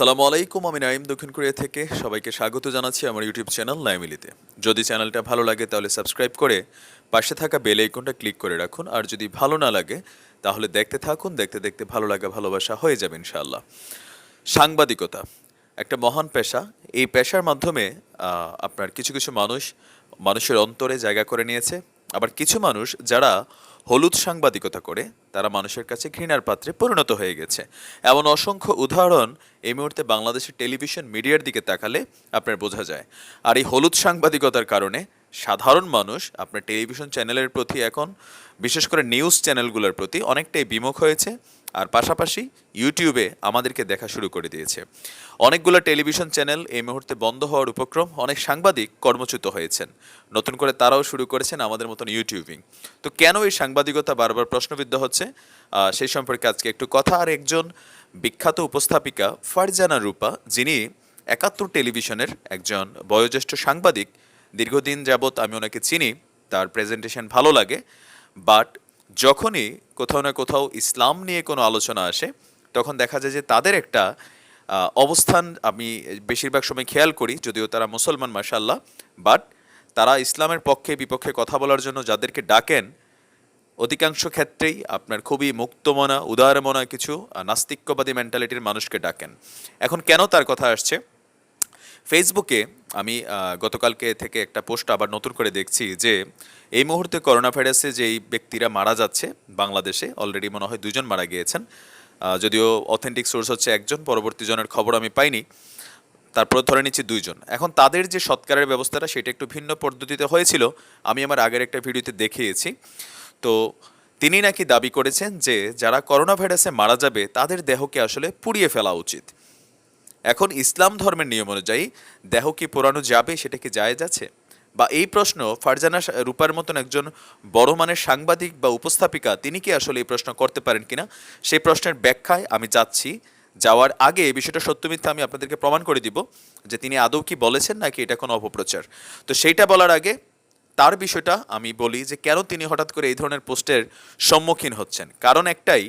আসসালামু আলাইকুম, আমি নাইম দক্ষিণ কোরিয়া থেকে। সবাইকে স্বাগত জানাচ্ছি আমার ইউটিউব চ্যানেল নাইমিলিতে যদি চ্যানেলটা ভালো লাগে তাহলে সাবস্ক্রাইব করে পাশে থাকা বেল আইকনটা ক্লিক করে রাখুন। আর যদি ভালো না লাগে, তাহলে দেখতে থাকুন। দেখতে দেখতে ভালো লাগা, ভালোবাসা হয়ে যাবে ইনশাআল্লাহ। সাংবাদিকতা। একটা মহান পেশা। এই পেশার মাধ্যমে আপনার কিছু কিছু মানুষ মানুষের অন্তরে জায়গা করে নিয়েছে। আবার কিছু মানুষ যারা হলুদ সাংবাদিকতা করে তারা মানুষের কাছে ঘৃণার পাত্রে পরিণত হয়ে গেছে। এমন অসংখ্য উদাহরণ এই মুহূর্তে বাংলাদেশের টেলিভিশন মিডিয়ার দিকে তাকালে আপনার বোঝা যায়। আর এই হলুদ সাংবাদিকতার কারণে সাধারণ মানুষ আপনার টেলিভিশন চ্যানেলের প্রতি এখন, বিশেষ করে নিউজ চ্যানেলগুলোর প্রতি অনেকটাই বিমুখ হয়েছে। আর পাশাপাশি ইউটিউবে আমাদেরকে দেখা শুরু করে দিয়েছে। অনেকগুলো টেলিভিশন চ্যানেল এই মুহূর্তে বন্ধ হওয়ার উপক্রম, অনেক সাংবাদিক কর্মচ্যুত হয়েছেন। নতুন করে তারাও শুরু করেছেন আমাদের মতন ইউটিউবিং। তো কেন এই সাংবাদিকতা বারবার প্রশ্নবিদ্ধ হচ্ছে? সেই সম্পর্কে আজকে একটু কথা। আর একজন বিখ্যাত উপস্থাপিকা ফারজানা রূপা, যিনি একাত্তর টেলিভিশনের একজন বয়োজ্যেষ্ঠ সাংবাদিক দীর্ঘদিন যাবৎ আমি ওনাকে চিনি, তার প্রেজেন্টেশন ভালো লাগে বাট যখনই কোথাও না কোথাও ইসলাম নিয়ে কোনো আলোচনা আসে, তখন দেখা যায় যে তাদের একটা অবস্থান আমি বেশিরভাগ সময় খেয়াল করি, যদিও তারা মুসলমান মাসাল্লাহ বাট তারা ইসলামের পক্ষে, বিপক্ষে কথা বলার জন্য যাদেরকে ডাকেন, অধিকাংশ ক্ষেত্রেই আপনার খুবই মুক্তমনা, উদারমনা কিছু নাস্তিক্যবাদী মেন্টালিটির মানুষকে ডাকেন। এখন কেন তার কথা আসছে? ফেসবুকে আমি গতকালকে থেকে একটা পোস্ট আবার নতুন করে দেখছি যে, এই মুহূর্তে করোনা ভাইরাসে যেই ব্যক্তিরা মারা যাচ্ছে বাংলাদেশে অলরেডি মনে হয় দুজন মারা গিয়েছেন। যদিও অথেন্টিক সোর্স হচ্ছে একজন, পরবর্তী জনের খবর আমি পাইনি। তারপর ধরে নিচ্ছি দুইজন। এখন তাদের যে সৎকারের ব্যবস্থাটা, সেটা একটু ভিন্ন পদ্ধতিতে হয়েছিল। আমি আমার আগের একটা ভিডিওতে দেখিয়েছি। তো তিনি নাকি দাবি করেছেন যে, যারা করোনা ভাইরাসে মারা যাবে, তাদের দেহকে আসলে পুড়িয়ে ফেলা উচিত। এখন ইসলাম ধর্মের নিয়ম অনুযায়ী দেহ কি পোড়ানো যাবে, সেটা কি জায়েজ আছে? বা এই প্রশ্ন ফারজানা রূপার মতন একজন বড় মানের সাংবাদিক বা উপস্থাপিকা, তিনি কি আসলে এই প্রশ্ন করতে পারেন কিনা? সেই প্রশ্নের ব্যাখ্যায় আমি যাচ্ছি। যাওয়ার আগে এই বিষয়টা সত্য মিথ্যা আমি আপনাদেরকে প্রমাণ করে দিব যে তিনি আদৌ কি বলেছেন নাকি এটা কোনো অপপ্রচার। তো সেইটা বলার আগে তার বিষয়টা আমি বলি যে কেন তিনি হঠাৎ করে এই ধরনের পোস্টের সম্মুখীন হচ্ছেন। কারণ একটাই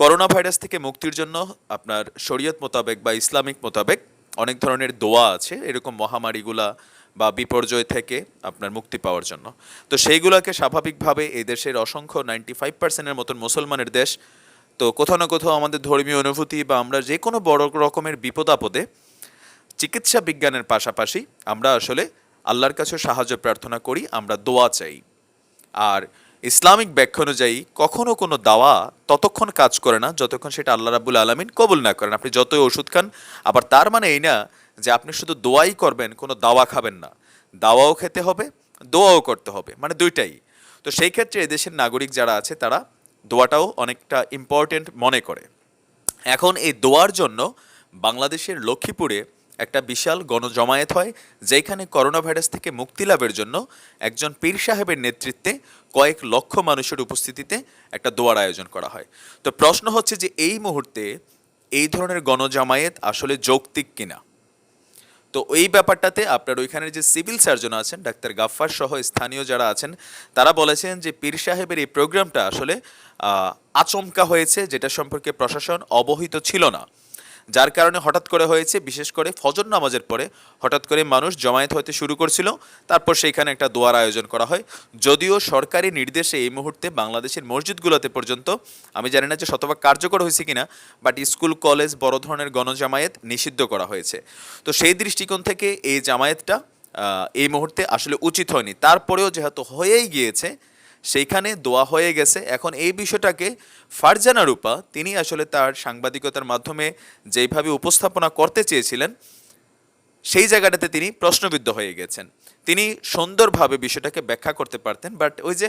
করোনা ভাইরাস থেকে মুক্তির জন্য আপনার শরীয়ত মোতাবেক বা ইসলামিক মোতাবেক অনেক ধরনের দোয়া আছে, এরকম মহামারীগুলা বা বিপর্যয় থেকে আপনার মুক্তি পাওয়ার জন্য। তো সেইগুলোকে স্বাভাবিকভাবে এই দেশের অসংখ্য নাইনটি ফাইভ পার্সেন্টের মতন মুসলমানের দেশ, তো কোথাও না কোথাও আমাদের ধর্মীয় অনুভূতি বা আমরা যে কোনো বড় রকমের বিপদ আপদে চিকিৎসা বিজ্ঞানের পাশাপাশি আমরা আসলে আল্লাহর কাছে সাহায্য প্রার্থনা করি, আমরা দোয়া চাই। আর ইসলামিক ব্যাখ্যা অনুযায়ী কখনও কোনো দাওয়া ততক্ষণ কাজ করে না, যতক্ষণ সেটা আল্লাহ রাবুল আলমিন কবুল না করেন। আপনি যতই ওষুধ খান, আবার তার মানে এই না যে আপনি শুধু দোয়াই করবেন, কোনো দাওয়া খাবেন না। দাওয়াও খেতে হবে, দোয়াও করতে হবে মানে দুইটাই। তো সেই ক্ষেত্রে এদেশের নাগরিক যারা আছে, তারা দোয়াটাও অনেকটা ইম্পর্টেন্ট মনে করে। এখন এই দোয়ার জন্য বাংলাদেশের লক্ষ্মীপুরে একটা বিশাল গণজমায়েত হয় যেখানে করোনা ভাইরাস থেকে মুক্তি লাভের জন্য একজন পীর সাহেবের নেতৃত্বে কয়েক লক্ষ মানুষের উপস্থিতিতে একটা দোয়ার আয়োজন করা হয়। তো প্রশ্ন হচ্ছে যে এই মুহূর্তে এই ধরনের গণজামায়েত আসলে যৌক্তিক কিনা? তো এই ব্যাপারটাতে আপনার ওইখানের যে সিভিল সার্জন আছেন, ডাক্তার গাফফার সহ স্থানীয় যারা আছেন, তারা বলেছেন যে পীর সাহেবের এই প্রোগ্রামটা আসলে আচমকা হয়েছে, যেটা সম্পর্কে প্রশাসন অবহিত ছিল না। যার কারণে হঠাৎ করে হয়েছে, বিশেষ করে ফজর নামাজের পরে হঠাৎ করে মানুষ জমায়েত হতে শুরু করছিল। তারপর সেইখানে একটা দোয়ার আয়োজন করা হয়। যদিও সরকারি নির্দেশে এই মুহূর্তে বাংলাদেশের মসজিদগুলোতে পর্যন্ত, আমি জানি না যে শতভাগ কার্যকর হয়েছে কিনা বাট স্কুল, কলেজ, বড় ধরনের গণজামায়েত নিষিদ্ধ করা হয়েছে। তো সেই দৃষ্টিকোণ থেকে এই জামায়াতটা এই মুহূর্তে আসলে উচিত হয়নি। তারপরেও যেহেতু হয়েই গিয়েছে সেইখানে দোয়া হয়ে গেছে। এখন এই বিষয়টাকে ফারজানা রূপা, তিনি আসলে তার সাংবাদিকতার মাধ্যমে যেইভাবে উপস্থাপনা করতে চেয়েছিলেন, সেই জায়গাটাতে তিনি প্রশ্নবিদ্ধ হয়ে গেছেন। তিনি সুন্দরভাবে বিষয়টাকে ব্যাখ্যা করতে পারতেন বাট ওই যে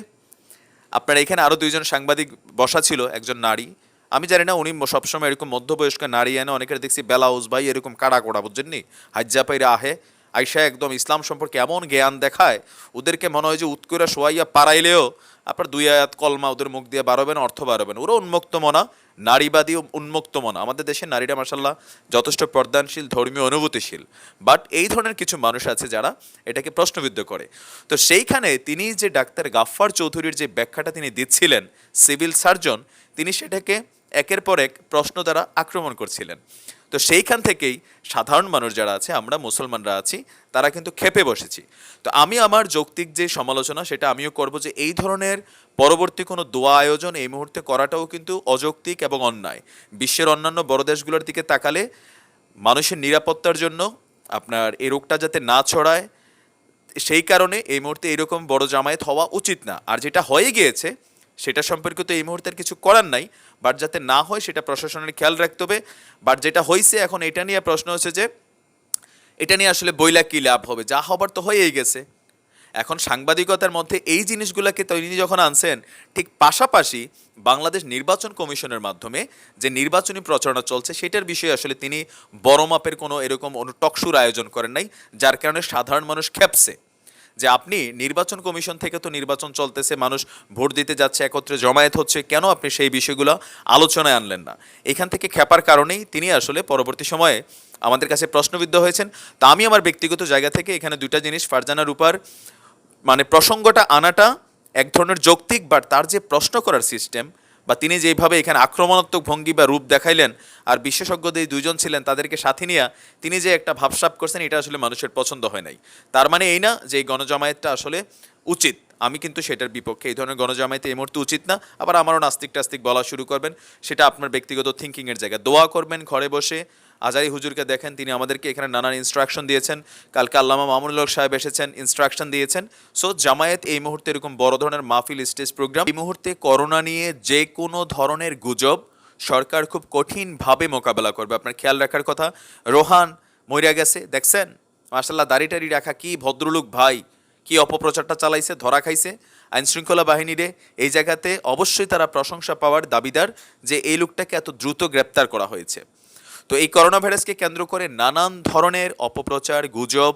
আপনার এখানে আরও দুইজন সাংবাদিক বসা ছিল, একজন নারী। আমি জানি না, উনি সবসময় এরকম মধ্যবয়স্ক নারী, এনে অনেকের দেখছি বেলাউজ ভাই এরকম কাড়া কোড়া বুঝছেননি? হাজ্জা পাইরা আহে আইসা একদম ইসলাম সম্পর্কে এমন জ্ঞান দেখায়, ওদেরকে মনে হয় যে উৎকরা শোয়াইয়া পারাইলেও আপনার দুই আয়াত কলমা ওদের মুখ দিয়ে বাড়বেন অর্থ বাড়বেন ওরা উন্মুক্ত মনা, নারীবাদী উন্মুক্ত মনা। আমাদের দেশের নারীরা মাসাল্লাহ যথেষ্ট পর্দানশীল ধর্মীয় অনুভূতিশীল। বাট এই ধরনের কিছু মানুষ আছে যারা এটাকে প্রশ্নবিদ্ধ করে। তো সেইখানে তিনি যে ডাক্তার গাফফার চৌধুরীর যে ব্যাখ্যাটা তিনি দিচ্ছিলেন, সিভিল সার্জন, তিনি সেটাকে একের পর এক প্রশ্ন দ্বারা আক্রমণ করছিলেন। তো সেইখান থেকেই সাধারণ মানুষ যারা আছে, আমরা মুসলমানরা আছি, তারা কিন্তু খেপে বসেছি। তো আমি আমার যৌক্তিক যে সমালোচনা, সেটা আমিও করব যে এই ধরনের পরবর্তী কোনো দোয়া আয়োজন এই মুহূর্তে করাটাও কিন্তু অযৌক্তিক এবং অন্যায়। বিশ্বের অন্যান্য বড় দেশগুলোর দিকে তাকালে মানুষের নিরাপত্তার জন্য আপনার এই রোগটা যাতে না ছড়ায়, সেই কারণে এই মুহূর্তে এরকম বড় জামায়াত হওয়া উচিত না। আর যেটা হয়ে গিয়েছে সেটা সম্পর্কিত এই মুহূর্তের কিছু করার নাই বাট যাতে না হয় সেটা প্রশাসনের খেয়াল রাখতে হবে। বাট যেটা হয়েছে এখন এটা নিয়ে প্রশ্ন হচ্ছে যে, এটা নিয়ে আসলে বইলা কী লাভ হবে? যা হবার তো হয়েই গেছে। এখন সাংবাদিকতার মধ্যে এই জিনিসগুলোকে তৈরি যখন আনছেন, ঠিক পাশাপাশি বাংলাদেশ নির্বাচন কমিশনের মাধ্যমে যে নির্বাচনী প্রচারণা চলছে, সেটার বিষয়ে আসলে তিনি বড় মাপের কোনো এরকম অনু টকশুর আয়োজন করেন নাই, যার কারণে সাধারণ মানুষ খেপছে যে আপনি নির্বাচন কমিশন থেকে তো নির্বাচন চলতেছে, মানুষ ভোট দিতে যাচ্ছে, একত্রে জমায়েত হচ্ছে, কেন আপনি সেই বিষয়গুলো আলোচনায় আনলেন না? এখান থেকে খেপার কারণেই তিনি আসলে পরবর্তী সময়ে আমাদের কাছে প্রশ্নবিদ্ধ হয়েছেন। তা আমি আমার ব্যক্তিগত জায়গা থেকে এখানে দুইটা জিনিস, ফারজানা রূপার মানে প্রসঙ্গটা আনাটা এক ধরনের যৌক্তিক বাট তার যে প্রশ্ন করার সিস্টেম বা তিনি যেভাবে এখানে আক্রমণাত্মক ভঙ্গি বা রূপ দেখাইলেন আর বিশেষজ্ঞদের দুজন ছিলেন তাদেরকে সাথে নিয়ে তিনি যে একটা ভাবসাপ করছেন, এটা আসলে মানুষের পছন্দ হয় নাই। তার মানে এই না যে এই গণজামায়াতটা আসলে উচিত। আমি কিন্তু সেটার বিপক্ষে এই ধরনের গণজামায়াতে এই মুহূর্তে উচিত না। আবার আমারও নাস্তিক টাস্তিক বলা শুরু করবেন, সেটা আপনার ব্যক্তিগত থিঙ্কিংয়ের জায়গা দোয়া করবেন ঘরে বসে আজারি হুজুরকে দেখেন, তিনি আমাদেরকে এখানে নানান ইনস্ট্রাকশন দিয়েছেন। কালকে আল্লামা মামুনুল হক সাহেব এসেছেন ইনস্ট্রাকশন দিয়েছেন। সো জামায়াত এই মুহূর্তে এরকম বড় ধরনের মাহফিল স্টেজ প্রোগ্রাম এই মুহূর্তে করোনা নিয়ে যে কোনো ধরনের গুজব সরকার খুব কঠিনভাবে মোকাবেলা করবে। আপনার খেয়াল রাখার কথা, রোহান মইরা গেছে, দেখছেন? মার্শাল্লাহ দাড়ি টাড়ি রাখা কি ভদ্রলোক ভাই, কি অপপ্রচারটা চালাইছে, ধরা খাইছে। আইন শৃঙ্খলা বাহিনীরে এই জায়গাতে অবশ্যই তারা প্রশংসা পাওয়ার দাবিদার যে এই লোকটাকে এত দ্রুত গ্রেপ্তার করা হয়েছে। তো এই করোনা ভাইরাসকে কেন্দ্র করে নানান ধরনের অপপ্রচার, গুজব,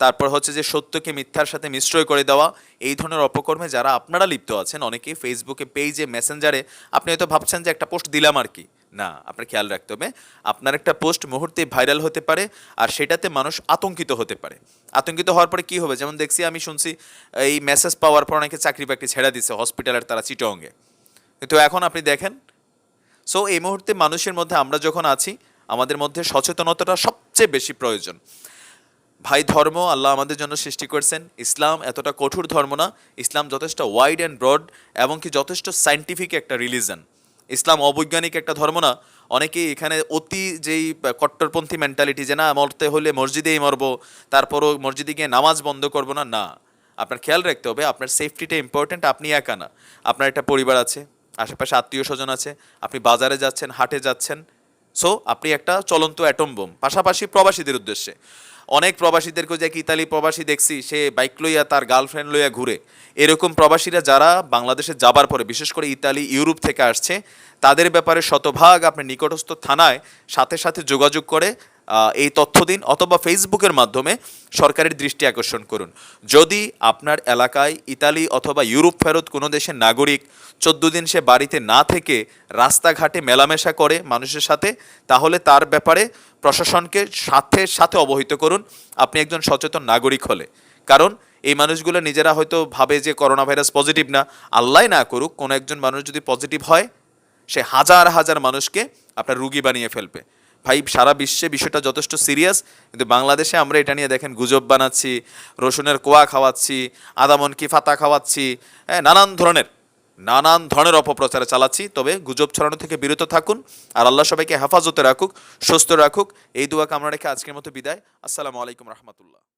তারপর হচ্ছে যে সত্যকে মিথ্যার সাথে মিশ্রয় করে দেওয়া, এই ধরনের অপকর্মে যারা আপনারা লিপ্ত আছেন, অনেকেই ফেসবুকে পেজে মেসেঞ্জারে আপনি হয়তো ভাবছেন যে একটা পোস্ট দিলাম আর কি। না, আপনার খেয়াল রাখতে হবে, আপনার একটা পোস্ট মুহূর্তে ভাইরাল হতে পারে আর সেটাতে মানুষ আতঙ্কিত হতে পারে। আতঙ্কিত হওয়ার পরে কি হবে? যেমন দেখছি, আমি শুনছি, এই মেসেজ পাওয়ার পর অনেকে চাকরি বাকরি ছেড়ে দিছে হসপিটালের তারা চিটঙ্গে কিন্তু এখন আপনি দেখেন সো এই মুহূর্তে মানুষের মধ্যে আমরা যখন আছি, আমাদের মধ্যে সচেতনতাটা সবচেয়ে বেশি প্রয়োজন। ভাই, ধর্ম আল্লাহ আমাদের জন্য সৃষ্টি করেছেন। ইসলাম এতটা কঠোর ধর্ম না। ইসলাম যথেষ্ট ওয়াইড অ্যান্ড ব্রড এবং কি যথেষ্ট সাইন্টিফিক একটা রিলিজন ইসলাম অবৈজ্ঞানিক একটা ধর্ম না। অনেকেই এখানে অতি যেই কট্টরপন্থী মেন্টালিটি যে, না, মরতে হলে মসজিদেই মরবো, তারপরও মসজিদে গিয়ে নামাজ বন্ধ করব না। না। আপনার খেয়াল রাখতে হবে, আপনার সেফটিটা ইম্পর্ট্যান্ট আপনি একা না। আপনার একটা পরিবার আছে আশেপাশে আত্মীয় স্বজন আছে, আপনি বাজারে যাচ্ছেন, হাটে যাচ্ছেন। সো আপনি একটা চলন্ত অ্যাটম বোম পাশাপাশি প্রবাসীদের উদ্দেশ্যে। অনেক প্রবাসীদেরকে যে ইতালি প্রবাসী দেখছি, সে বাইক লইয়া তার গার্লফ্রেন্ড লইয়া ঘুরে। এরকম প্রবাসীরা যারা বাংলাদেশে যাবার পরে, বিশেষ করে ইতালি, ইউরোপ থেকে আসছে, তাদের ব্যাপারে শতভাগ আপনি নিকটস্থ থানায় সাথে সাথে যোগাযোগ করে এই তথ্য দিন অথবা ফেসবুকের মাধ্যমে সরকারের দৃষ্টি আকর্ষণ করুন। যদি আপনার এলাকায় ইতালি অথবা ইউরোপ ফেরত কোনো দেশের নাগরিক চোদ্দ দিন সে বাড়িতে না থেকে রাস্তাঘাটে মেলামেশা করে মানুষের সাথে, তাহলে তার ব্যাপারে প্রশাসনকে সাথে সাথে অবহিত করুন। আপনি একজন সচেতন নাগরিক হলে। কারণ এই মানুষগুলো নিজেরা হয়তো ভাবে যে করোনা ভাইরাস পজিটিভ না। আল্লাহ না করুক, কোনো একজন মানুষ যদি পজিটিভ হয়, সে হাজার হাজার মানুষকে আপনার রুগী বানিয়ে ফেলবে। ভাই, সারা বিশ্বে বিষয়টা যথেষ্ট সিরিয়াস, কিন্তু বাংলাদেশে আমরা এটা নিয়ে দেখেন, গুজব বানাচ্ছি, রসুনের কোয়া খাওয়াচ্ছি আদামনকি ফাতা খাওয়াচ্ছি হ্যাঁ নানান ধরনের নানান ধরনের অপপ্রচারে চালাচ্ছি, তবে গুজব ছড়ানো থেকে বিরত থাকুন, আর আল্লাহ সবাইকে হেফাজতে রাখুক, সুস্থ রাখুক। এই দোয়াকে আমরা রেখে আজকের মতো বিদায়। আসসালামু আলাইকুম রহমতুল্লাহ।